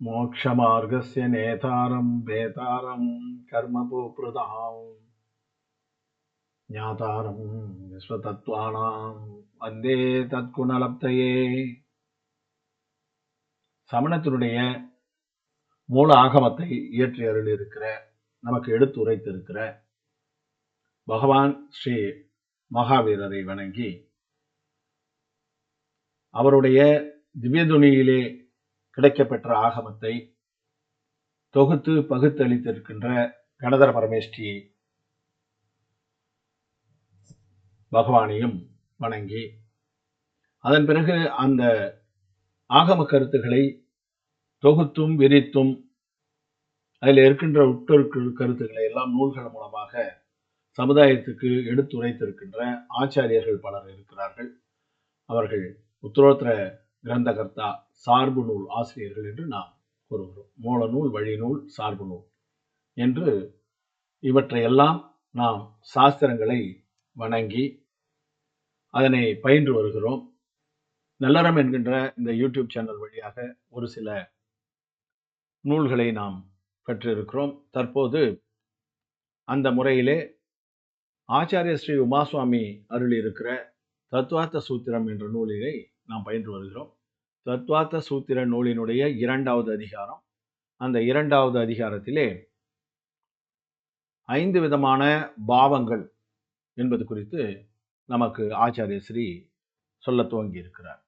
मोक्षमार्गस्य नेतारं वेतारं कर्मभूप्रदां ज्ञातारं विश्वतत्त्वानां வந்தே தத்குணலப்தையே சமணத்தினுடைய மூல ஆகமத்தை இயற்றி அருள் இருக்கிற நமக்கு எடுத்து உரைத்திருக்கிற பகவான் ஸ்ரீ மகாவீரரை வணங்கி அவருடைய திவ்யதுணியிலே கிடைக்கப்பெற்ற ஆகமத்தை தொகுத்து பகுத்தளித்திருக்கின்ற கணதர பரமேஷ்டி பகவானையும் வணங்கி அதன் பிறகு அந்த ஆகம கருத்துக்களை தொகுத்தும் விரித்தும் அதில் இருக்கின்ற உட்கரு கருத்துக்களை எல்லாம் நூல்கள் மூலமாக சமுதாயத்துக்கு எடுத்துரைத்திருக்கின்ற ஆச்சாரியர்கள் பலர் இருக்கிறார்கள். அவர்கள் உத்தரோத்தர கிரந்தகர்த்தா சார்பு நூல் ஆசிரியர்கள் என்று நாம் கூறுகிறோம். மூலநூல் வழிநூல் சார்பு நூல் என்று இவற்றையெல்லாம் நாம் சாஸ்திரங்களை வணங்கி அதனை பயின்று வருகிறோம். நல்லறம் என்கின்ற இந்த யூடியூப் சேனல் வழியாக ஒரு சில நூல்களை நாம் பெற்றிருக்கிறோம். தற்போது அந்த முறையிலே ஆச்சாரிய ஸ்ரீ உமாசுவாமி அருளியிருக்கிற தத்துவார்த்த சூத்திரம் என்ற நூலினை நாம் பயின்று வருகிறோம். தத்வாத்த சூத்திர நூலினுடைய இரண்டாவது அதிகாரம். அந்த இரண்டாவது அதிகாரத்திலே ஐந்து விதமான பாவங்கள் என்பது குறித்து நமக்கு ஆச்சாரிய ஸ்ரீ சொல்ல துவங்கி இருக்கிறார்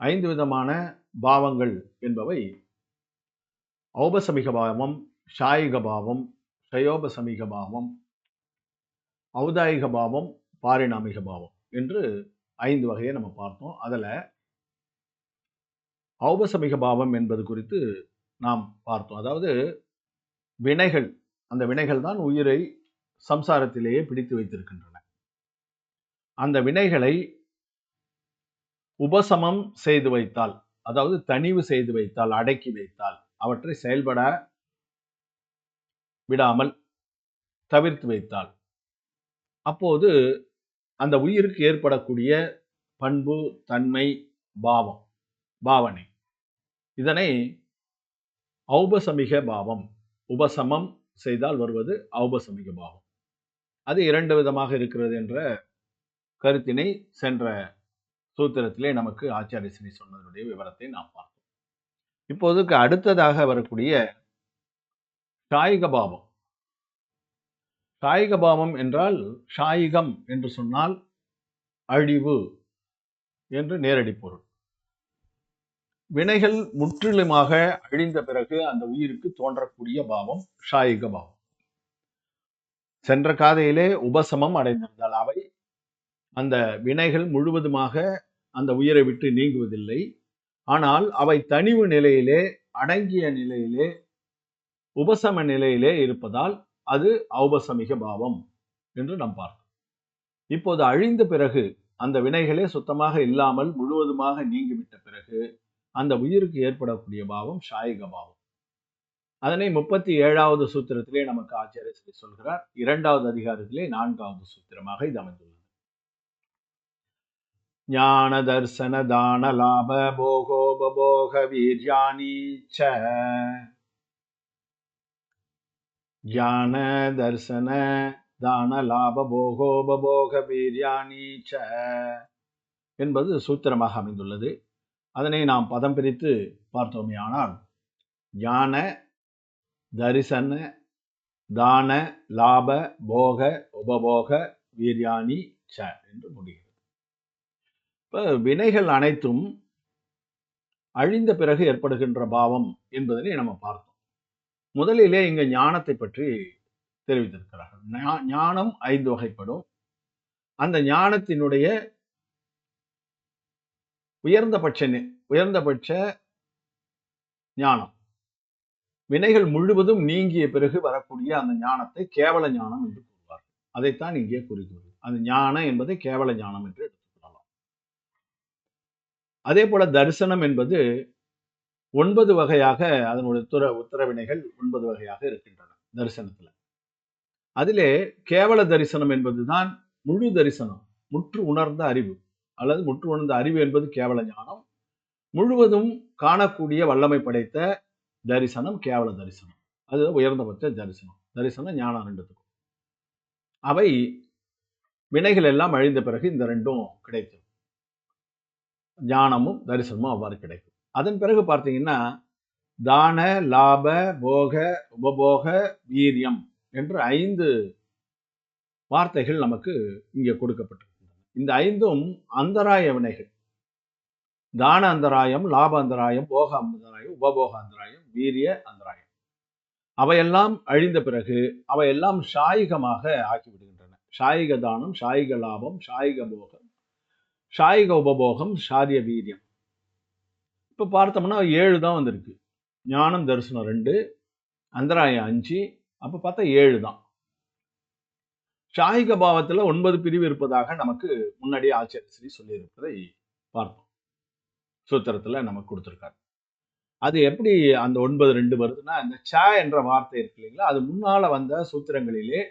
ஐந்து விதமான பாவங்கள் என்பவை ஔபசமிக பாவம் ஷாயிக பாவம் ஷயோபசமிக பாவம் ஔதாயிக பாவம் பாரிணாமிக பாவம் என்று ஐந்து வகையை நம்ம பார்த்தோம். அதில் ஔபசமிக பாவம் என்பது குறித்து நாம் பார்த்தோம். அதாவது வினைகள் அந்த வினைகள் தான் உயிரை சம்சாரத்திலேயே பிடித்து வைத்திருக்கின்றன. அந்த வினைகளை உபசமம் செய்து வைத்தால் அதாவது தனிவு செய்து வைத்தால் அடக்கி வைத்தால் அவற்றை செயல்பட விடாமல் தவிர்த்து வைத்தால் அப்போது அந்த உயிருக்கு ஏற்படக்கூடிய பண்பு தன்மை பாவம் பாவனை. இதனை ஔபசமிக பாவம் உபசமம் செய்தால் வருவது ஔபசமிக பாவம். அது இரண்டு விதமாக இருக்கிறது என்ற கருத்தினை சென்ற சூத்திரத்திலே நமக்கு ஆச்சாரிய ஸ்ரீ சொன்னதனுடைய விவரத்தை நாம் பார்த்தோம். இப்போதுக்கு அடுத்ததாக வரக்கூடிய காயிக பாவம். ஷாயிக பாவம் என்றால் ஷாயிகம் என்று சொன்னால் அழிவு என்று நேரடி பொருள். வினைகள் முற்றிலுமாக அழிந்த பிறகு அந்த உயிருக்கு தோன்றக்கூடிய பாவம் ஷாயிக பாவம் சென்ற காதையிலே உபசமம் அடைந்திருந்தால் அவை அந்த வினைகள் முழுவதுமாக அந்த உயிரை விட்டு நீங்குவதில்லை. ஆனால் அவை தனிவு நிலையிலே அடங்கிய நிலையிலே உபசம நிலையிலே இருப்பதால் அது ஔபசமிக பாவம் என்று நாம் பார்த்தோம். இப்போது அழிந்த பிறகு அந்த வினைகளே சுத்தமாக இல்லாமல் முழுவதுமாக நீங்கிவிட்ட பிறகு அந்த உயிருக்கு ஏற்படக்கூடிய பாவம் ஷாயிக பாவம். அதனை முப்பத்தி ஏழாவது சூத்திரத்திலே நமக்கு ஆச்சாரிய சொல்கிறார். இரண்டாவது அதிகாரத்திலே நான்காவது சூத்திரமாக இது அமைந்துள்ளது. ஞான தர்சன தான லாப போகோபோக வீர்யானி ச ஞான தர்சன தான லாப போகோபோக வீர்யானி ச என்பது சூத்திரமாக அமைந்துள்ளது. அதனை நாம் பதம் பிரித்து பார்த்தோமே ஆனால் ஞான தரிசன தான லாப போக உபபோக வீரியாணி ச என்று முடிகிறது. இப்போ வினைகள் அனைத்தும் அழிந்த பிறகு ஏற்படுகின்ற பாவம் என்பதனை நம்ம பார்த்தோம். முதலிலே இங்க ஞானத்தை பற்றி தெரிவித்திருக்கிறார்கள். ஞானம் ஐந்து வகைப்படும். அந்த ஞானத்தினுடைய உயர்ந்தபட்ச உயர்ந்தபட்ச ஞானம். வினைகள் முழுவதும் நீங்கிய பிறகு வரக்கூடிய அந்த ஞானத்தை கேவல ஞானம் என்று கூறுவார் அதைத்தான் இங்கே குறிக்கிறது. அந்த ஞானம் என்பதை கேவல ஞானம் என்று எடுத்துக்கொள்ளலாம் அதே போல தரிசனம் என்பது ஒன்பது வகையாக அதனுடைய உத்தர உத்தரவினைகள் ஒன்பது வகையாக இருக்கின்றன தரிசனத்துல. அதிலே கேவல தரிசனம் என்பதுதான் முழு தரிசனம் முற்று உணர்ந்த அறிவு அல்லது முற்று உணர்ந்த அறிவு என்பது கேவல ஞானம். முழுவதும் காணக்கூடிய வல்லமை படைத்த தரிசனம் கேவல தரிசனம். அது உயர்ந்தபட்ச தரிசனம். தரிசனம் ஞானம் ரெண்டுத்துக்கும். அவை வினைகள் எல்லாம் அழிந்த பிறகு இந்த ரெண்டும் கிடைக்கும் ஞானமும் தரிசனமும் அவ்வாறு கிடைக்கும். அதன் பிறகு பார்த்தீங்கன்னா தான லாப போக உபபோக வீரியம் என்று ஐந்து வார்த்தைகள் நமக்கு இங்கே கொடுக்கப்பட்டிருக்கின்றன. இந்த ஐந்தும் அந்தராய வினைகள். தான அந்தராயம் லாப அந்தராயம் போக அந்தராயம் உபபோக அந்தராயம் வீரிய அந்தராயம். அவையெல்லாம் அழிந்த பிறகு அவையெல்லாம் ஷாயிகமாக ஆக்கிவிடுகின்றன. ஷாயிக தானம் ஷாயிக லாபம் ஷாயிக போகம் ஷாயிக உபபோகம் ஷாரிய வீரியம். இப்போ பார்த்தோம்னா ஏழு தான் வந்திருக்கு. ஞானம் தரிசனம் ரெண்டு அந்தராயம் அஞ்சு அப்போ பார்த்தா ஏழு தான். சாயிக பாவத்தில் ஒன்பது பிரிவு இருப்பதாக நமக்கு முன்னாடியே ஆச்சாரியஸ்ரீ சொல்லியிருப்பதை பார்த்தோம். சூத்திரத்தில் நமக்கு கொடுத்துருக்காரு. அது எப்படி அந்த ஒன்பது ரெண்டு வருதுன்னா இந்த ச என்ற வார்த்தை இருக்கு இல்லைங்களா? அது முன்னால் வந்த சூத்திரங்களிலே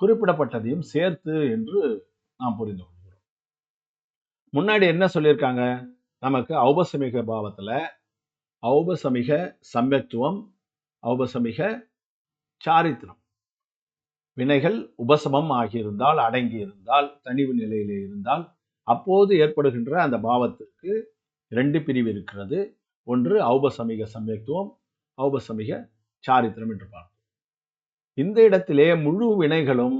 குறிப்பிடப்பட்டதையும் சேர்த்து என்று நாம் புரிந்து கொள்கிறோம். முன்னாடி என்ன சொல்லியிருக்காங்க? நமக்கு ஔபசமிக பாவத்தில் ஔபசமிக சம்யத்துவம் ஔபசமிக சாரித்திரம். வினைகள் உபசமம் ஆகியிருந்தால் அடங்கி இருந்தால் தனிவு நிலையிலே இருந்தால் அப்போது ஏற்படுகின்ற அந்த பாவத்திற்கு ரெண்டு பிரிவு இருக்கிறது. ஒன்று ஔபசமிக சமயத்துவம் ஔபசமிக சாரித்திரம் என்று பார்ப்போம். இந்த இடத்திலே முழு வினைகளும்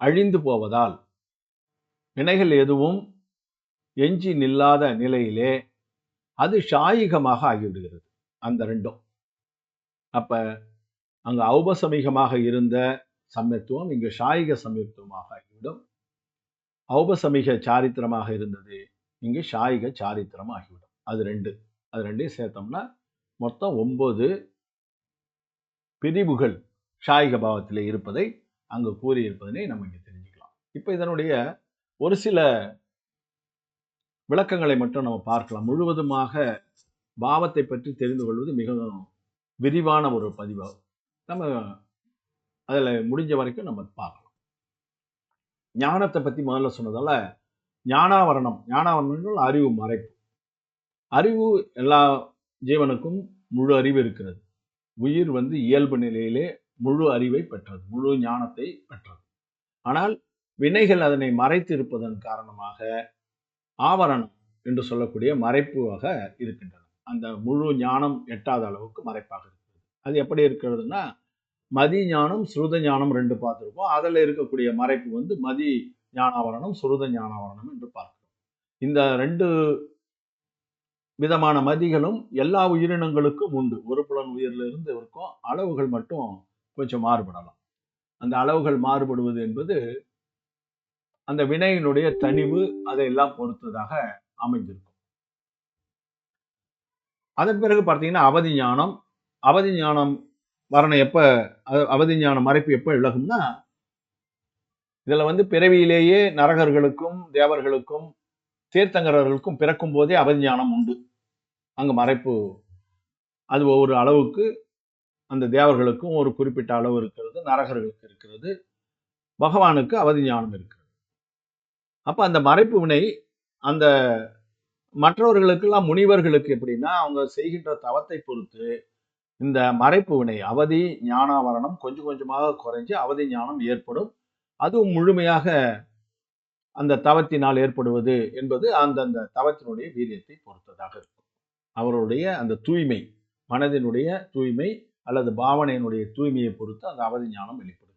அழிந்து போவதால் வினைகள் எதுவும் எஞ்சி நில்லாத நிலையிலே அது ஷாயிகமாக ஆகிவிடுகிறது அந்த ரெண்டும். அப்ப அங்க ஔபசமிகமாக இருந்த சமயத்துவம் இங்கு ஷாயிக சமயத்துவமாக ஆகிவிடும். ஔபசமிக சாரித்திரமாக இருந்தது இங்கு ஷாயிக சாரித்திரம் ஆகிவிடும். அது ரெண்டு. அது ரெண்டையும் சேர்த்தோம்னா மொத்தம் ஒன்பது பிரிவுகள் ஷாயிக பாவத்தில் இருப்பதை அங்கு கூறியிருப்பதனை நம்ம இங்கே தெரிஞ்சுக்கலாம். இப்போ இதனுடைய ஒரு சில விளக்கங்களை மட்டும் நம்ம பார்க்கலாம். முழுவதுமாக பாவத்தை பற்றி தெரிந்து கொள்வது மிகவும் விரிவான ஒரு பதிவாகும் நம்ம அதில் முடிஞ்ச வரைக்கும் நம்ம பார்க்கலாம். ஞானத்தை பற்றி முதல்ல சொன்னதால் ஞானாவரணம். ஞானாவரணங்கள் அறிவு மறைப்பு. அறிவு எல்லா ஜீவனுக்கும் முழு அறிவு இருக்கிறது. உயிர் வந்து இயல்பு நிலையிலே முழு அறிவை பெற்றது முழு ஞானத்தை பெற்றது. ஆனால் வினைகள் அதனை மறைத்து இருப்பதன் காரணமாக ஆவரணம் என்று சொல்லக்கூடிய மறைப்பாக இருக்கின்றன அந்த முழு ஞானம் எட்டாத அளவுக்கு மறைப்பாக இருக்கிறது. அது எப்படி இருக்கிறதுனா மதி ஞானம் சுருத ஞானம் ரெண்டு பார்த்துருக்கோம். அதில் இருக்கக்கூடிய மறைப்பு வந்து மதி ஞானாவரணம் சுருத ஞானாவரணம் என்று பார்க்கிறோம். இந்த ரெண்டு விதமான மதிகளும் எல்லா உயிரினங்களுக்கும் உண்டு. ஒரு புலன் உயிரிலிருந்து இருக்கும் அளவுகள் மட்டும் கொஞ்சம் மாறுபடலாம். அந்த அளவுகள் மாறுபடுவது என்பது அந்த வினையினுடைய தனிவு அதையெல்லாம் பொறுத்ததாக அமைந்திருக்கும். அதன் பிறகு பார்த்தீங்கன்னா அவதி ஞானம். அவதி ஞானம் வரணம் எப்ப அவதி ஞானம் மறைப்பு எப்ப விலகும்னா இதுல வந்து பிறவியிலேயே நரகர்களுக்கும் தேவர்களுக்கும் தீர்த்தங்கரர்களுக்கும் பிறக்கும் போதே அவதி ஞானம் உண்டு. அங்க மறைப்பு அது ஒவ்வொரு அளவுக்கு அந்த தேவர்களுக்கும் ஒரு குறிப்பிட்ட அளவு இருக்கிறது நரகர்களுக்கு இருக்கிறது. பகவானுக்கு அவதி ஞானம் அப்போ அந்த மறைப்பு வினை அந்த மற்றவர்களுக்கெல்லாம் முனிவர்களுக்கு எப்படின்னா அவங்க செய்கின்ற தவத்தை பொறுத்து இந்த மறைப்பு வினை அவதி ஞானாவரணம் கொஞ்சம் கொஞ்சமாக குறைஞ்சு அவதி ஞானம் ஏற்படும். அதுவும் முழுமையாக அந்த தவத்தினால் ஏற்படுவது என்பது அந்தந்த தவத்தினுடைய வீரியத்தை பொறுத்ததாக இருக்கும். அவருடைய அந்த தூய்மை மனதினுடைய தூய்மை அல்லது பாவனையினுடைய தூய்மையை பொறுத்து அந்த அவதி ஞானம் வெளிப்படுகிறது.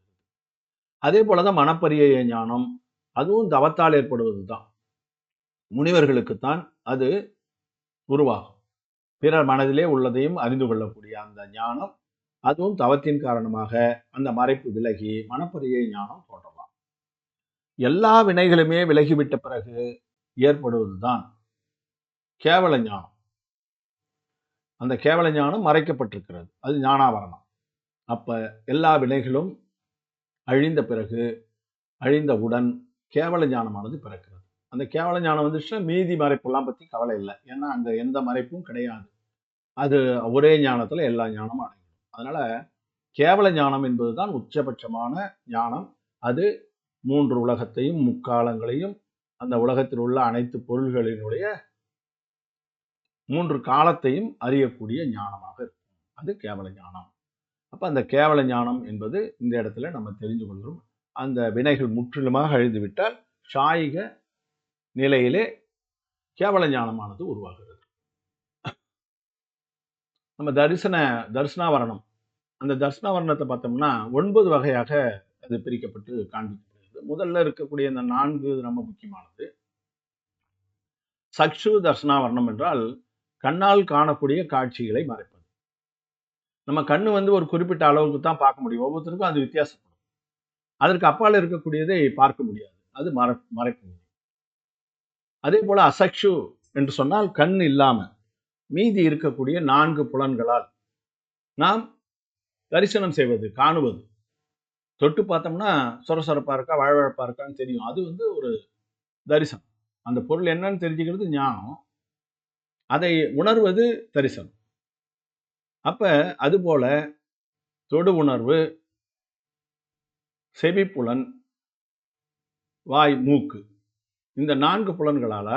அதே போலதான் மனப்பரிய ஞானம் அதுவும் தவத்தால் ஏற்படுவது தான் முனிவர்களுக்குத்தான் அது உருவாகும். பிறர் மனதிலே உள்ளதையும் அறிந்து கொள்ளக்கூடிய அந்த ஞானம் அதுவும் தவத்தின் காரணமாக அந்த மறைப்பு விலகி மனப்பரிய ஞானம் தோன்றலாம். எல்லா வினைகளுமே விலகிவிட்ட பிறகு ஏற்படுவதுதான் கேவல ஞானம். அந்த கேவல ஞானம் மறைக்கப்பட்டிருக்கிறது. அது ஞானாவரணம். அப்போ எல்லா வினைகளும் அழிந்த பிறகு அழிந்தவுடன் கேவல ஞானமானது பிறக்கிறது. அந்த கேவல ஞானம் வந்துச்சுன்னா மீதி மறைப்பெல்லாம் பற்றி கவலை இல்லை. ஏன்னா அங்கே எந்த மறைப்பும் கிடையாது. அது ஒரே ஞானத்தில் எல்லா ஞானமும் அடங்கிடும் அதனால் கேவல ஞானம் என்பதுதான் உச்சபட்சமான ஞானம். அது மூன்று உலகத்தையும் முக்காலங்களையும் அந்த உலகத்தில் உள்ள அனைத்து பொருள்களினுடைய மூன்று காலத்தையும் அறியக்கூடிய ஞானமாக இருக்கும். அது கேவல ஞானம் அப்போ அந்த கேவல ஞானம் என்பது இந்த இடத்துல நம்ம தெரிஞ்சு கொள்கிறோம் அந்த வினைகள் முற்றிலுமாக அழிந்துவிட்டால் சாயிக நிலையிலே கேவல ஞானமானது உருவாகிறது. நம்ம தரிசன தரிசனாவரணம். அந்த தரிசனாவரணத்தை பார்த்தோம்னா ஒன்பது வகையாக அது பிரிக்கப்பட்டு காண்பிக்கப்படுகிறது. முதல்ல இருக்கக்கூடிய இந்த நான்கு ரொம்ப முக்கியமானது. சக்ஷு தர்சனாவரணம் என்றால் கண்ணால் காணக்கூடிய காட்சிகளை மறைப்பது. நம்ம கண்ணு வந்து ஒரு குறிப்பிட்ட அளவுக்கு தான் பார்க்க முடியும். ஒவ்வொருத்தருக்கும் அது வித்தியாசம் அதற்கு அப்பால் இருக்கக்கூடியதை பார்க்க முடியாது. அது மற மறைக்க முடியும் அதே போல் அசக்ஷு என்று சொன்னால் கண் இல்லாமல் மீதி இருக்கக்கூடிய நான்கு புலன்களால் நாம் தரிசனம் செய்வது காணுவது. தொட்டு பார்த்தோம்னா சொரசொரப்பாக இருக்கா வாழ்வழப்பாக இருக்கான்னு தெரியும். அது வந்து ஒரு தரிசனம். அந்த பொருள் என்னன்னு தெரிஞ்சுக்கிறது ஞானம். அதை உணர்வது தரிசனம். அப்போ அதுபோல தொடு உணர்வு செவிப்புலன் வாய் மூக்கு. இந்த நான்கு புலன்களால்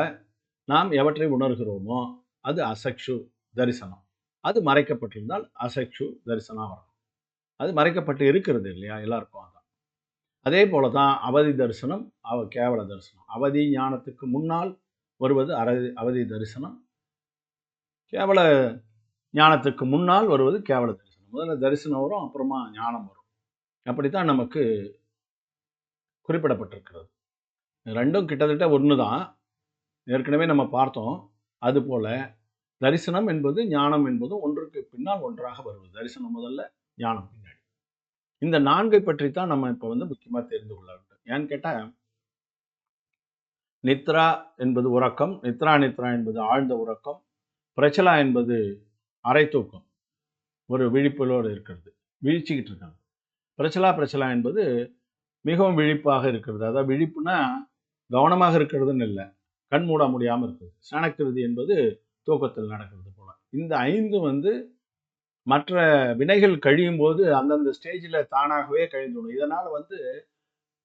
நாம் எவற்றை உணர்கிறோமோ அது அசக்ஷு தரிசனம். அது மறைக்கப்பட்டிருந்தால் அசக்ஷு தரிசனம் வரும். அது மறைக்கப்பட்டு இருக்கிறது இல்லையா? எல்லாருக்கும் அதான். அதே போல தான் அவதி தரிசனம் அவ கேவல தரிசனம். அவதி ஞானத்துக்கு முன்னால் வருவது அரதி அவதி தரிசனம். கேவல ஞானத்துக்கு முன்னால் வருவது கேவல தரிசனம். முதல்ல தரிசனம் வரும் அப்புறமா ஞானம் வரும். அப்படித்தான் நமக்கு குறிப்பிடப்பட்டிருக்கிறது. ரெண்டும் கிட்டத்தட்ட ஒன்று தான் ஏற்கனவே நம்ம பார்த்தோம். அதுபோல் தரிசனம் என்பது ஞானம் என்பதும் ஒன்றுக்கு பின்னால் ஒன்றாக வருவது. தரிசனம் முதல்ல ஞானம் பின்னாடி. இந்த நான்கை பற்றி தான் நம்ம இப்போ வந்து முக்கியமாக தெரிந்து கொள்ள வேண்டும். ஏன்னு கேட்டால் நித்ரா என்பது உறக்கம் நித்ரா நித்ரா என்பது ஆழ்ந்த உறக்கம் பிரச்சலா என்பது அரை தூக்கம். ஒரு விழிப்புலோடு இருக்கிறது வீழ்ச்சிக்கிட்டு இருக்காங்க பிரச்சலா பிரச்சலா என்பது மிகவும் விழிப்பாக இருக்கிறது. அதாவது விழிப்புனா கவனமாக இருக்கிறதுன்னு இல்லை. கண் மூட முடியாமல் இருக்குது. சனக்கிருதி என்பது தூக்கத்தில் நடக்கிறது போல. இந்த ஐந்து வந்து மற்ற வினைகள் கழியும் போது அந்தந்த ஸ்டேஜில் தானாகவே கழிந்துடும் இதனால் வந்து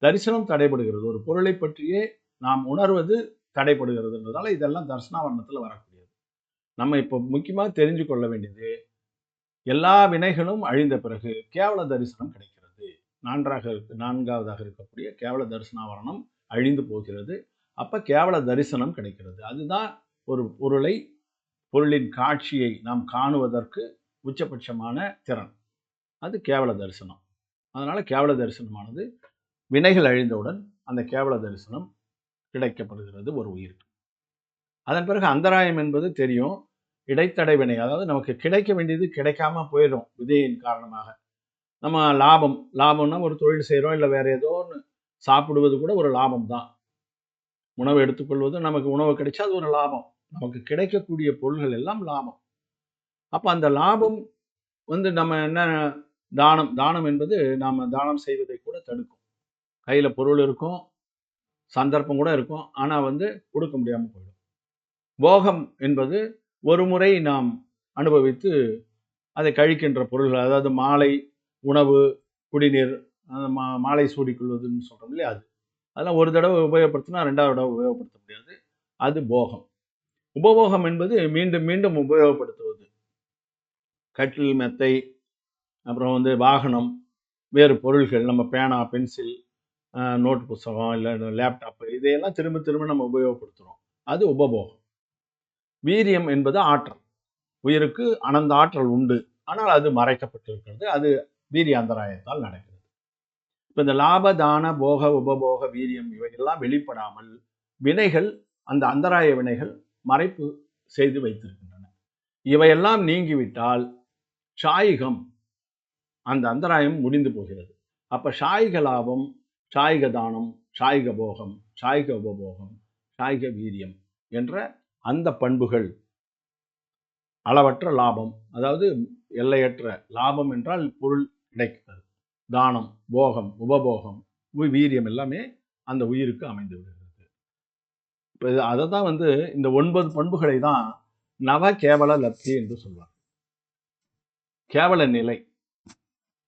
தரிசனம் தடைபடுகிறது. ஒரு பொருளை பற்றியே நாம் உணர்வது தடைபடுகிறதுன்றதால இதெல்லாம் தர்சனாவரணத்தில் வரக்கூடியது. நம்ம இப்போ முக்கியமாக தெரிஞ்சு கொள்ள வேண்டியது எல்லா வினைகளும் அழிந்த பிறகு கேவல தரிசனம் கிடைக்கும். நான்காக நான்காவதாக இருக்கக்கூடிய கேவல தரிசனாவரணம் அழிந்து போகிறது. அப்போ கேவல தரிசனம் கிடைக்கிறது. அதுதான் ஒரு பொருளை பொருளின் காட்சியை நாம் காணுவதற்கு உச்சபட்சமான திறன். அது கேவல தரிசனம். அதனால் கேவல தரிசனமானது வினைகள் அழிந்தவுடன் அந்த கேவல தரிசனம் கிடைக்கப்படுகிறது ஒரு உயிருக்கு அதன் பிறகு அந்தராயம் என்பது தெரியும். இடைத்தடை வினை அதாவது நமக்கு கிடைக்க வேண்டியது கிடைக்காம போயிடும் விதையின் காரணமாக. நம்ம லாபம் லாபம்னா ஒரு தொழில் செய்கிறோம் இல்லை வேறு ஏதோ ஒன்று சாப்பிடுவது கூட ஒரு லாபம் தான் உணவு எடுத்துக்கொள்வது நமக்கு உணவு கிடைச்சா அது ஒரு லாபம். நமக்கு கிடைக்கக்கூடிய பொருள்கள் எல்லாம் லாபம். அப்போ அந்த லாபம் வந்து நம்ம என்ன தானம் தானம் என்பது நாம் தானம் செய்வதை கூட தடுக்கும். கையில் பொருள் இருக்கும் சந்தர்ப்பம் கூட இருக்கும் ஆனால் வந்து கொடுக்க முடியாமல் போயிடும். போகம் என்பது ஒரு முறை நாம் அனுபவித்து அதை கழிக்கின்ற பொருள்கள் அதாவது மாலை உணவு குடிநீர் அந்த மா மாலை சூடிக்கொள்வதுன்னு சொல்கிறோம் இல்லையா அது. அதெல்லாம் ஒரு தடவை உபயோகப்படுத்தினா ரெண்டாவது தடவை உபயோகப்படுத்த முடியாது. அது போகம். உபபோகம் என்பது மீண்டும் மீண்டும் உபயோகப்படுத்துவது. கட்டில் மெத்தை அப்புறம் வந்து வாகனம் வேறு பொருள்கள் நம்ம பேனா பென்சில் நோட் புஸ்தகம் இல்லை லேப்டாப்பு இதையெல்லாம் திரும்ப திரும்ப நம்ம உபயோகப்படுத்துகிறோம் அது உபபோகம். வீரியம் என்பது ஆற்றல். உயிருக்கு அனந்த ஆற்றல் உண்டு. ஆனால் அது மறைக்கப்பட்டிருக்கிறது. அது வீரிய அந்தராயத்தால் நடக்கிறது. இப்போ இந்த லாபதான போக உபபோக வீரியம் இவையெல்லாம் வெளிப்படாமல் வினைகள் அந்த அந்தராய வினைகள் மறைப்பு செய்து வைத்திருக்கின்றன. இவையெல்லாம் நீங்கிவிட்டால் சாயிகம் அந்த அந்தராயம் முடிந்து போகிறது. அப்ப சாயிக லாபம் சாயிக தானம் சாயிக போகம் சாயிக உபபோகம் சாயிக வீரியம் என்ற அந்த பண்புகள் அளவற்ற லாபம் அதாவது எல்லையற்ற லாபம் என்றால் பொருள் கிடைக்கிறது. தானம் போகம் உபபோகம் வீரியம் எல்லாமே அந்த உயிருக்கு அமைந்து விடுகிறது. இப்போ அதை தான் வந்து இந்த ஒன்பது பண்புகளை தான் நவ கேவல லப்தி என்று சொல்வார் கேவல நிலை.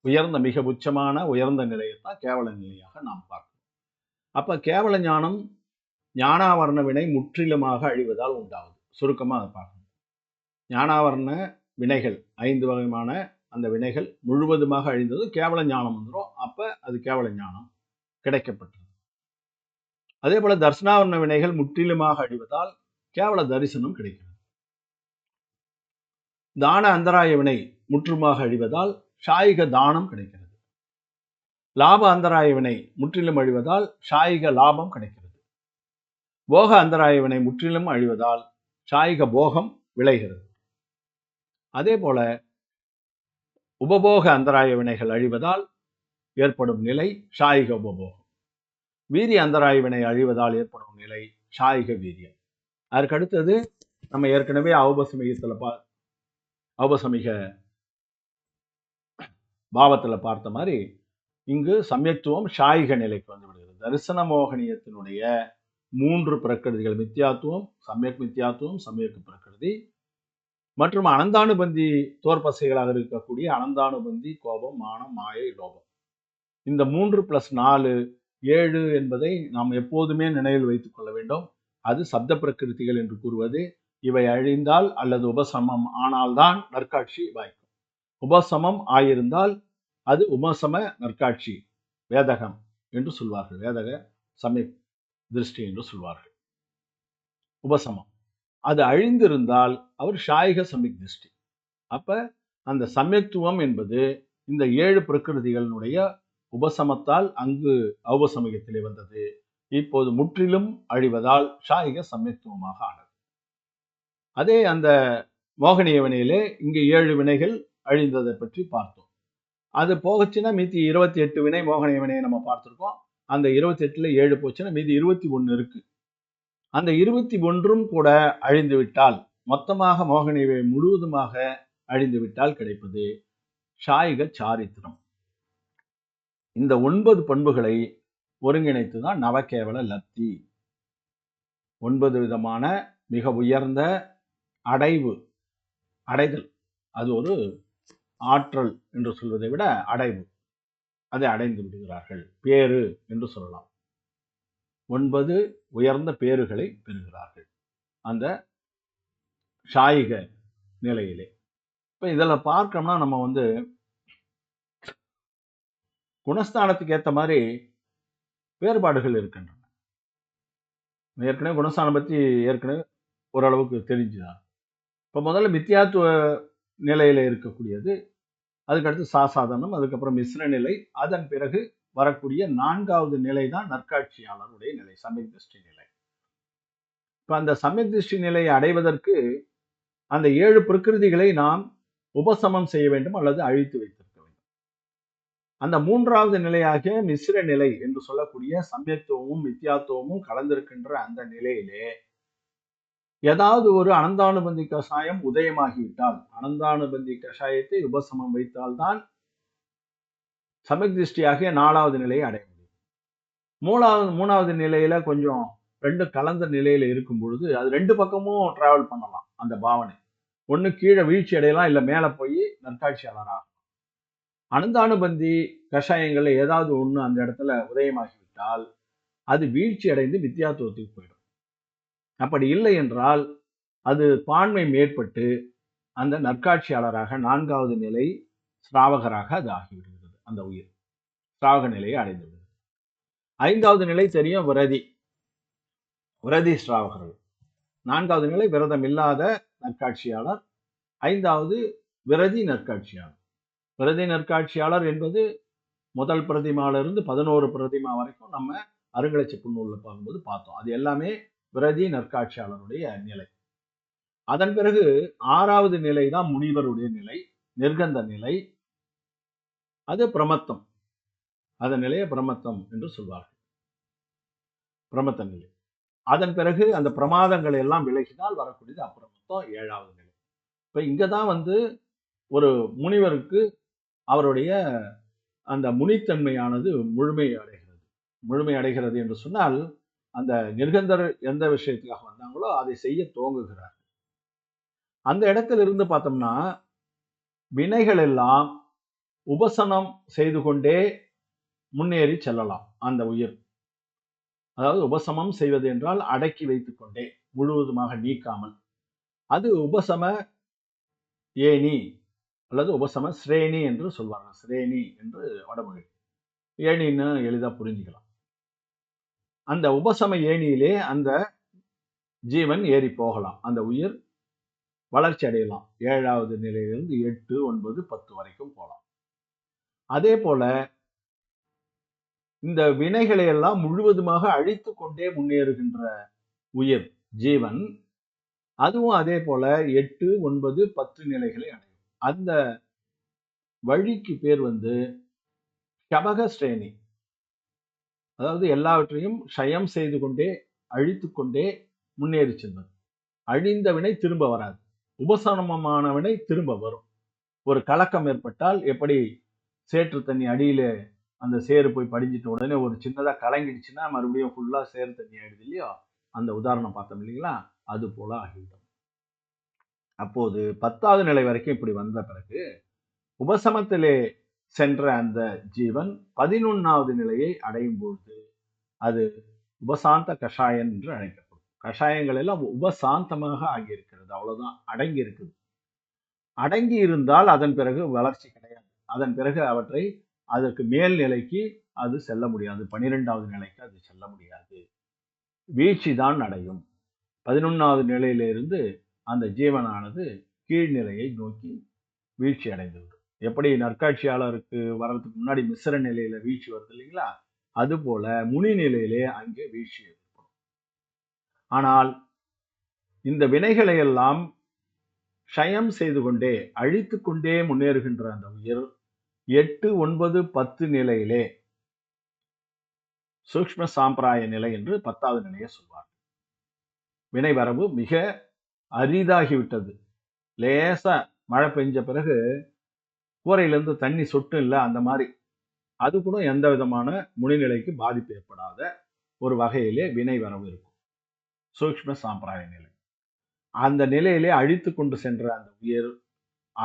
உயர்ந்த மிக உச்சமான உயர்ந்த நிலையை தான் கேவல நிலையாக நாம் பார்க்கிறோம். அப்போ கேவல ஞானம் ஞானாவரண வினை முற்றிலுமாக அழிவதால் உண்டாகுது. சுருக்கமாக அதை பார்க்கணும். ஞானாவரண வினைகள் ஐந்து வகையான அந்த வினைகள் முழுவதுமாக அழிந்தது. கேவல ஞானம் வந்துடும் அப்ப அது கேவல ஞானம் கிடைக்கப்பட்டது. அதே போல தர்சனாவரண வினைகள் முற்றிலுமாக அழிவதால் கேவல தரிசனம் கிடைக்கிறது. தான அந்தராய வினை முற்றுமாக அழிவதால் ஷாயிக தானம் கிடைக்கிறது. லாப அந்தராய வினை முற்றிலும் அழிவதால் ஷாயிக லாபம் கிடைக்கிறது. போக அந்தராய வினை முற்றிலும் அழிவதால் ஷாயிக போகம் விளைகிறது. அதே போல உபபோக அந்தராய வினைகள் அழிவதால் ஏற்படும் நிலை ஷாயிக உபபோகம். வீரிய அந்தராய வினை அழிவதால் ஏற்படும் நிலை ஷாயிக வீரியம். அதற்கடுத்தது நம்ம ஏற்கனவே ஔபசமிகத்துல பா அவபசமிக பாவத்துல பார்த்த மாதிரி இங்கு சமயத்துவம் ஷாயிக நிலைக்கு வந்து விடுகிறது. தரிசன மோகனியத்தினுடைய மூன்று பிரகிருதிகள் மித்தியாத்துவம் சமயக் மித்தியாத்துவம் சமயக்கு பிரகிருதி மற்றும் அனந்தானுபந்தி தோற்பசைகளாக இருக்கக்கூடிய அனந்தானுபந்தி கோபம் மானம் மாயை லோபம். இந்த மூன்று பிளஸ் நாலு ஏழு என்பதை நாம் எப்போதுமே நினைவில் வைத்துக் கொள்ள வேண்டும். அது சப்த பிரகிருதிகள் என்று கூறுவது. இவை அழிந்தால் அல்லது உபசமம் ஆனால்தான் நற்காட்சி வாய்க்கும். உபசமம் ஆயிருந்தால் அது உபசம நற்காட்சி வேதகம் என்று சொல்வார்கள். வேதக சமய திருஷ்டி என்று சொல்வார்கள். உபசமம். அது அழிந்திருந்தால் அவர் ஷாயிக சமிக் திருஷ்டி. அப்ப அந்த சமயத்துவம் என்பது இந்த ஏழு பிரகிருதிகளினுடைய உபசமத்தால் அங்கு ஔபசமயத்திலே வந்தது. இப்போது முற்றிலும் அழிவதால் ஷாயிக சமயத்துவமாக ஆனது. அதே அந்த மோகனிய வினையிலே இங்கு ஏழு வினைகள் அழிந்ததை பற்றி பார்த்தோம். அது போகச்சுன்னா மீதி இருபத்தி எட்டு வினை மோகனிய வினையை நம்ம பார்த்துருக்கோம். அந்த இருபத்தி எட்டுல ஏழு போச்சுன்னா மீதி இருபத்தி ஒன்று இருக்கு. அந்த இருபத்தி ஒன்றும் கூட அழிந்துவிட்டால் மொத்தமாக மோகனிவை முழுவதுமாக அழிந்து விட்டால் கிடைப்பது ஷாயிக சாரித்திரம். இந்த ஒன்பது பண்புகளை ஒருங்கிணைத்து தான் நவகேவல லத்தி. ஒன்பது விதமான மிக உயர்ந்த அடைவு அடைதல். அது ஒரு ஆற்றல் என்று சொல்வதை விட அடைவு. அதை அடைந்து விடுகிறார்கள். பேரு என்று சொல்லலாம். ஒன்பது உயர்ந்த பேறுகளை பெறுகிறார்கள். அந்த ஷாயிக நிலையிலே. இப்போ இதில் பார்க்கணும்னா நம்ம வந்து குணஸ்தானத்துக்கு ஏற்ற மாதிரி வேறுபாடுகள் இருக்கின்றன. ஏற்கனவே குணஸ்தானம் பற்றி ஏற்கனவே ஓரளவுக்கு தெரிஞ்சுதான் இப்போ முதல்ல மித்தியாத்துவ நிலையில இருக்கக்கூடியது அதுக்கடுத்து சாசாதனம் அதுக்கப்புறம் மிஸ்ர நிலை அதன் பிறகு வரக்கூடிய நான்காவது நிலை தான் நற்காட்சியாளருடைய நிலை சமயக் திருஷ்டி நிலை. இப்ப அந்த சமயக் திருஷ்டி நிலையை அடைவதற்கு அந்த ஏழு பிரகிருதிகளை நாம் உபசமம் செய்ய வேண்டும் அல்லது அழித்து வைத்திருக்க வேண்டும். அந்த மூன்றாவது நிலையாக மிஸ்ர நிலை என்று சொல்லக்கூடிய சமயத்துவமும் வித்தியாத்துவமும் கலந்திருக்கின்ற அந்த நிலையிலே ஏதாவது ஒரு அனந்தானுபந்தி கஷாயம் உதயமாகிவிட்டால் அனந்தானுபந்தி கஷாயத்தை உபசமம் வைத்தால்தான் சமக் திருஷ்டியாகிய நாலாவது நிலையை அடைய முடியும். மூணாவது மூணாவது நிலையில கொஞ்சம் ரெண்டு கலந்த நிலையில இருக்கும் பொழுது அது ரெண்டு பக்கமும் டிராவல் பண்ணலாம் அந்த பாவனை. ஒன்று கீழே வீழ்ச்சி அடையலாம் இல்லை மேலே போய் நற்காட்சியாளராக அனந்தானுபந்தி கஷாயங்களில் ஏதாவது ஒன்று அந்த இடத்துல உதயமாகிவிட்டால் அது வீழ்ச்சி அடைந்து வித்தியாத்துவத்துக்கு போயிடும். அப்படி இல்லை என்றால் அது பான்மை மேற்பட்டு அந்த நற்காட்சியாளராக நான்காவது நிலை ஸ்ராவகராக அது ஆகிவிடும் அந்த உயிர். சாக நிலையை அடைந்துள்ளது ஐந்தாவது நிலை தெரியும் விரதி. விரதி ஸ்ராவகர்கள் நான்காவது நிலை விரதம் இல்லாத நற்காட்சியாளர். ஐந்தாவது விரதி நற்காட்சியாளர். விரதி நற்காட்சியாளர் என்பது முதல் பிரதிமாவிலிருந்து பதினோரு பிரதிமா வரைக்கும் நம்ம அருங்கலைச்சிப்பு புண்ணூரில் பார்க்கும்போது பார்த்தோம். அது எல்லாமே விரதி நற்காட்சியாளருடைய நிலை. அதன் பிறகு ஆறாவது நிலை தான் முனிவருடைய நிலை நிர்கந்த நிலை அது பிரமத்தம். அதன் நிலையை பிரமத்தம் என்று சொல்வார்கள். பிரமத்த நிலை. அதன் பிறகு அந்த பிரமாதங்களை எல்லாம் விலகினால் வரக்கூடியது அப்பிரமத்தம் ஏழாவது நிலை. இப்ப இங்கதான் வந்து ஒரு முனிவருக்கு அவருடைய அந்த முனித்தன்மையானது முழுமை அடைகிறது. முழுமை அடைகிறது என்று சொன்னால் அந்த நிர்கந்தர் எந்த விஷயத்துக்காக வந்தாங்களோ அதை செய்ய துவங்குகிறார். அந்த இடத்துல இருந்து பார்த்தோம்னா வினைகள் எல்லாம் உபசனம் செய்து கொண்டே முன்னேறி செல்லலாம் அந்த உயிர். அதாவது உபசமம் செய்வது என்றால் அடக்கி வைத்துக்கொண்டே முழுவதுமாக நீக்காமல். அது உபசம ஏணி அல்லது உபசம ஸ்ரேணி என்று சொல்வார்கள் ஸ்ரேணி என்று வடமொழி. ஏணின்னு எளிதாக புரிஞ்சுக்கலாம். அந்த உபசம ஏணியிலே அந்த ஜீவன் ஏறி போகலாம். அந்த உயிர் வளர்ச்சி அடையலாம். ஏழாவது நிலையிலிருந்து எட்டு ஒன்பது பத்து வரைக்கும் போகலாம். அதே போல இந்த வினைகளை எல்லாம் முழுவதுமாக அழித்து கொண்டே முன்னேறுகின்ற உயிர் ஜீவன் அதுவும் அதே போல எட்டு ஒன்பது பத்து நிலைகளை அடையும். அந்த வழிக்கு பேர் வந்து கபக ஸ்ரேணி. அதாவது எல்லாவற்றையும் ஷயம் செய்து கொண்டே அழித்து கொண்டே முன்னேறி செல்வது. அழிந்த வினை திரும்ப வராது. உபசமமான வினை திரும்ப வரும். ஒரு கலக்கம் ஏற்பட்டால் எப்படி சேற்று தண்ணி அடியில அந்த சேறு போய் படிஞ்சிட்ட உடனே ஒரு சின்னதா கலங்கிடுச்சுன்னா மறுபடியும் ஃபுல்லா சேறு தண்ணி ஆயிடுது இல்லையோ? அந்த உதாரணம் பார்த்தோம் இல்லைங்களா? அது போல ஆகிவிடும். அப்போது பத்தாவது நிலை வரைக்கும் இப்படி வந்த பிறகு உபசமத்திலே சென்ற அந்த ஜீவன் பதினொன்னாவது நிலையை அடையும் பொழுது அது உபசாந்த கஷாயன் என்று அழைக்கப்படும். கஷாயங்கள் எல்லாம் உபசாந்தமாக ஆகியிருக்கிறது. அவ்வளவுதான். அடங்கி இருக்குது அடங்கி இருந்தால் அதன் பிறகு வளர்ச்சி அதன் பிறகு அவற்றை அதற்கு மேல் நிலைக்கு அது செல்ல முடியாது. பனிரெண்டாவது நிலைக்கு அது செல்ல முடியாது. வீழ்ச்சி தான் அடையும். பதினொன்றாவது நிலையிலிருந்து அந்த ஜீவனானது கீழ்நிலையை நோக்கி வீழ்ச்சி அடைந்துவிடும். எப்படி நற்காட்சியாளருக்கு வர்றதுக்கு முன்னாடி மிஸ்ர நிலையில வீழ்ச்சி வருது இல்லைங்களா? அது போல முனி நிலையிலே அங்கே வீழ்ச்சி ஏற்படும். ஆனால் இந்த வினைகளை எல்லாம் ஷயம் செய்து கொண்டே அழித்து கொண்டே முன்னேறுகின்ற அந்த உயிர் எட்டு ஒன்பது பத்து நிலையிலே சூக்ஷ்ம சாம்பிராய நிலை என்று பத்தாவது நிலையை சொல்வார். வினை வரவு மிக அரிதாகிவிட்டது. லேசா மழை பெஞ்ச பிறகு கூரையிலேருந்து தண்ணி சொட்டு இல்லை அந்த மாதிரி. அது கூட எந்த விதமான முனிநிலைக்கு பாதிப்பு ஏற்படாத ஒரு வகையிலே வினை வரவு இருக்கும். சூக்ஷ்ம சாம்பிராய நிலை. அந்த நிலையிலே அழித்து கொண்டு சென்ற அந்த உயர்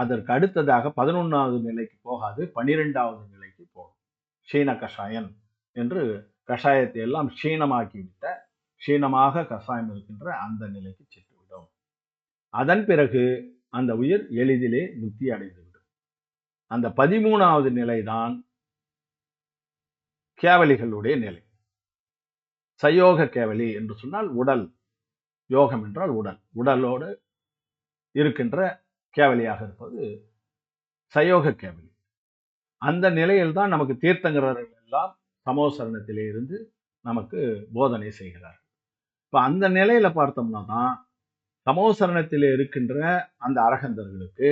அதற்கு அடுத்ததாக பதினொன்றாவது நிலைக்கு போகாது பன்னிரெண்டாவது நிலைக்கு போகும். ஷீன கஷாயன் என்று கஷாயத்தை எல்லாம் க்ஷீணமாக்கி விட்ட க்ஷீணமாக கஷாயம் இருக்கின்ற அந்த நிலைக்கு சென்றுவிடும். அதன் பிறகு அந்த உயிர் எளிதிலே முக்தி அடைந்துவிடும். அந்த பதிமூணாவது நிலைதான் கேவலிகளுடைய நிலை. சயோக கேவலி என்று சொன்னால் உடல். யோகம் என்றால் உடல். உடலோடு இருக்கின்ற கேவலியாக இருப்பது சயோக கேவலி. அந்த நிலையில் தான் நமக்கு தீர்த்தங்கிறவர்கள் எல்லாம் சமோசரணத்திலே இருந்து நமக்கு போதனை செய்கிறார் இப்போ அந்த நிலையில பார்த்தோம்னா தான் சமோசரணத்திலே இருக்கின்ற அந்த அரகந்தர்களுக்கு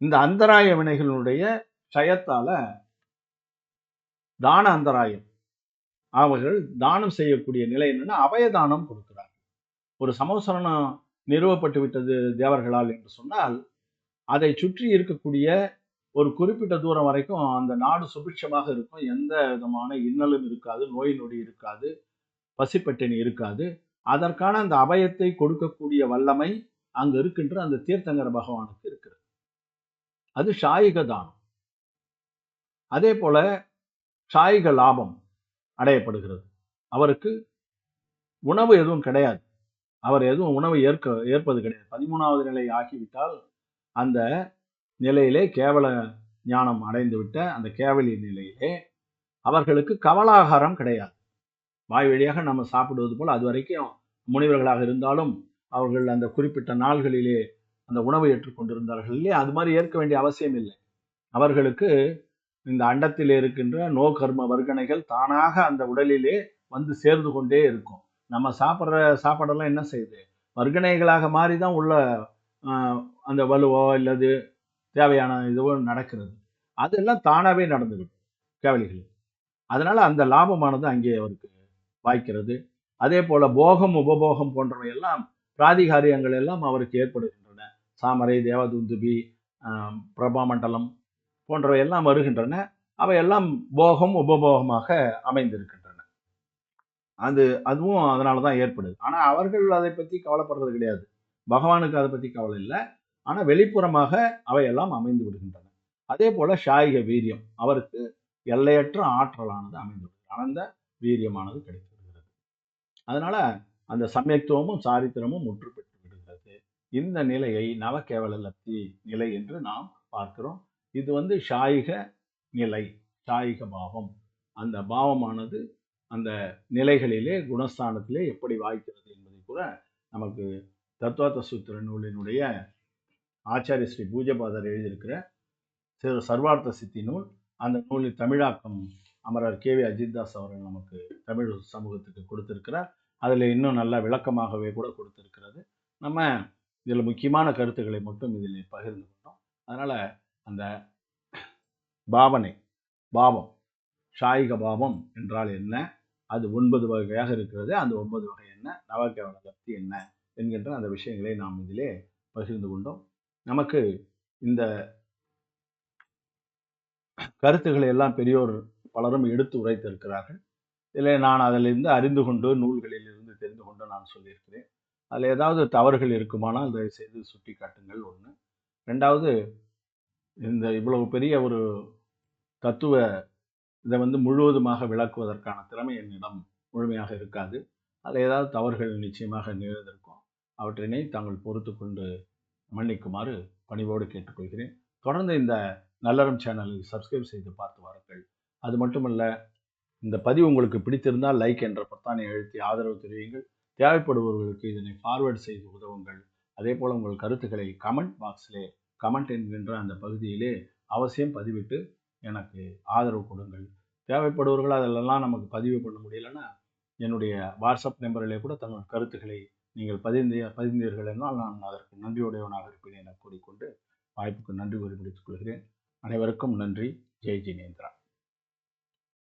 இந்த அந்தராய வினைகளுடைய க்ஷயத்தால தான அந்தராயம். அவர்கள் தானம் செய்யக்கூடிய நிலை என்னன்னா அபயதானம் கொடுக்கிறார் ஒரு சமோசரணம் நிறுவப்பட்டு விட்டது தேவர்களால் என்று சொன்னால் அதை சுற்றி இருக்கக்கூடிய ஒரு குறிப்பிட்ட தூரம் வரைக்கும் அந்த நாடு சுபிட்சமாக இருக்கும். எந்த விதமான இன்னலும் இருக்காது நோய் நொடி இருக்காது பசிப்பட்டினி இருக்காது. அதற்கான அந்த அபயத்தை கொடுக்கக்கூடிய வல்லமை அங்கு இருக்கின்ற அந்த தீர்த்தங்கர பகவானுக்கு இருக்கிறது. அது ஷாயிக தானம். அதே போல ஷாயிக லாபம் அடையப்படுகிறது. அவருக்கு உணவு எதுவும் கிடையாது. அவர் எதுவும் உணவை ஏற்க ஏற்பது கிடையாது. பதிமூணாவது நிலை ஆகிவிட்டால் அந்த நிலையிலே கேவல ஞானம் அடைந்துவிட்ட அந்த கேவலி நிலையிலே அவர்களுக்கு கவலாகாரம் கிடையாது. வாய் வழியாக நம்ம சாப்பிடுவது போல் அது வரைக்கும் முனிவர்களாக இருந்தாலும் அவர்கள் அந்த குறிப்பிட்ட நாள்களிலே அந்த உணவை ஏற்றுக்கொண்டிருந்தார்கள் இல்லையா? அது மாதிரி ஏற்க வேண்டிய அவசியம் இல்லை. அவர்களுக்கு இந்த அண்டத்தில் இருக்கின்ற நோ கர்ம வர்க்கணைகள் தானாக அந்த உடலிலே வந்து சேர்ந்து கொண்டே இருக்கும். நம்ம சாப்பிட்ற சாப்பாடெல்லாம் என்ன செய்யுது? வர்க்கணைகளாக மாறி தான் உள்ள அந்த வலுவோ இல்லது தேவையான இதுவோ நடக்கிறது. அதெல்லாம் தானாகவே நடந்துக்கிட்டு கேவலிகள். அதனால் அந்த லாபமானது அங்கே அவருக்கு வாய்க்கிறது. அதே போல் போகம் உபபோகம் போன்றவை எல்லாம் பிராதிகாரியங்கள் எல்லாம் அவருக்கு ஏற்படுகின்றன. சாமரை தேவதுந்துபி பிரபாமண்டலம் போன்றவை எல்லாம் வருகின்றன. அவையெல்லாம் போகம் உபபோகமாக அமைந்திருக்கின்றன. அது அதுவும் அதனால தான் ஏற்படுது. ஆனால் அவர்கள் அதை பற்றி கவலைப்படுறது கிடையாது. பகவானுக்கு அதை பற்றி கவலை இல்லை. ஆனால் வெளிப்புறமாக அவையெல்லாம் அமைந்து விடுகின்றன. அதே போல் ஷாயிக வீரியம். அவருக்கு எல்லையற்ற ஆற்றலானது அமைந்து விடுகிறது. அனந்த வீரியமானது கிடைத்து விடுகிறது. அதனால் அந்த சமயத்துவமும் சாரித்திரமும் முற்று பெற்று விடுகிறது. இந்த நிலையை நவகேவல லப்தி நிலை என்று நாம் பார்க்கிறோம். இது வந்து ஷாயிக நிலை ஷாயிக பாவம். அந்த பாவமானது அந்த நிலைகளிலே குணஸ்தானத்திலே எப்படி வாய்க்கிறது என்பதை கூட நமக்கு தத்துவார்த்த சூத்திர நூலினுடைய ஆச்சாரிய ஸ்ரீ பூஜபாதர் எழுதியிருக்கிற சிறு சர்வார்த்த சித்தி நூல். அந்த நூலின் தமிழாக்கம் அமரர் கே வி அஜித்தாஸ் அவர்கள் நமக்கு தமிழ் சமூகத்துக்கு கொடுத்திருக்கிறார். அதில் இன்னும் நல்ல விளக்கமாகவே கூட கொடுத்திருக்கிறது. நம்ம இதில் முக்கியமான கருத்துக்களை மட்டும் இதில் பகிர்ந்து கொண்டோம் அதனால் அந்த பாவனை பாவம் ஷாயிக பாவம் என்றால் என்ன? அது ஒன்பது வகையாக இருக்கிறது. அந்த ஒன்பது வகை என்ன? நவகேவல சக்தி என்ன? என்கின்ற அந்த விஷயங்களை நாம் இதிலே பகிர்ந்து கொண்டோம். நமக்கு இந்த கருத்துக்களை எல்லாம் பெரியோர் பலரும் எடுத்து உரைத்திருக்கிறார்கள். இதில் நான் அதிலிருந்து அறிந்து கொண்டு நூல்களில் இருந்து தெரிந்து கொண்டு நான் சொல்லியிருக்கிறேன். அதில் ஏதாவது தவறுகள் இருக்குமானால் தயவு செய்து சுட்டி காட்டுங்கள் ஒன்று ரெண்டாவது இந்த இவ்வளவு பெரிய ஒரு தத்துவ இதை வந்து முழுவதுமாக விளக்குவதற்கான திறமை என்னிடம் முழுமையாக இருக்காது. அதில் ஏதாவது தவறுகள் நிச்சயமாக நிகழ்ந்திருக்கும். அவற்றினை தாங்கள் பொறுத்து கொண்டு மன்னிக்குமாறு பணிவோடு கேட்டுக்கொள்கிறேன். தொடர்ந்து இந்த நல்லறம் சேனலை சப்ஸ்கிரைப் செய்து பார்த்து வாருங்கள். அது மட்டுமல்ல இந்த பதிவு உங்களுக்கு பிடித்திருந்தால் லைக் என்ற பொத்தானை அழுத்தி ஆதரவு தெரிவியுங்கள். தேவைப்படுபவர்களுக்கு இதனை ஃபார்வேர்ட் செய்து உதவுங்கள். அதே போல் உங்கள் கருத்துக்களை கமெண்ட் பாக்ஸிலே கமெண்ட் என்கின்ற அந்த பகுதியிலே அவசியம் பதிவிட்டு எனக்கு ஆதரவு கொடுங்கள். தேவைப்படுவர்கள் அதிலெல்லாம் நமக்கு பதிவு பண்ண முடியலன்னா என்னுடைய வாட்ஸ்அப் நம்பரிலே கூட தங்கள் கருத்துக்களை நீங்கள் பதிந்து பதிந்தீர்கள் என்றால் நான் அதற்கு நன்றியுடையவனாக இருப்பேன் என கூறிக்கொண்டு வாய்ப்புக்கு நன்றி கூறி முடித்துக் கொள்கிறேன். அனைவருக்கும் நன்றி. ஜெய் ஜினேந்திரா.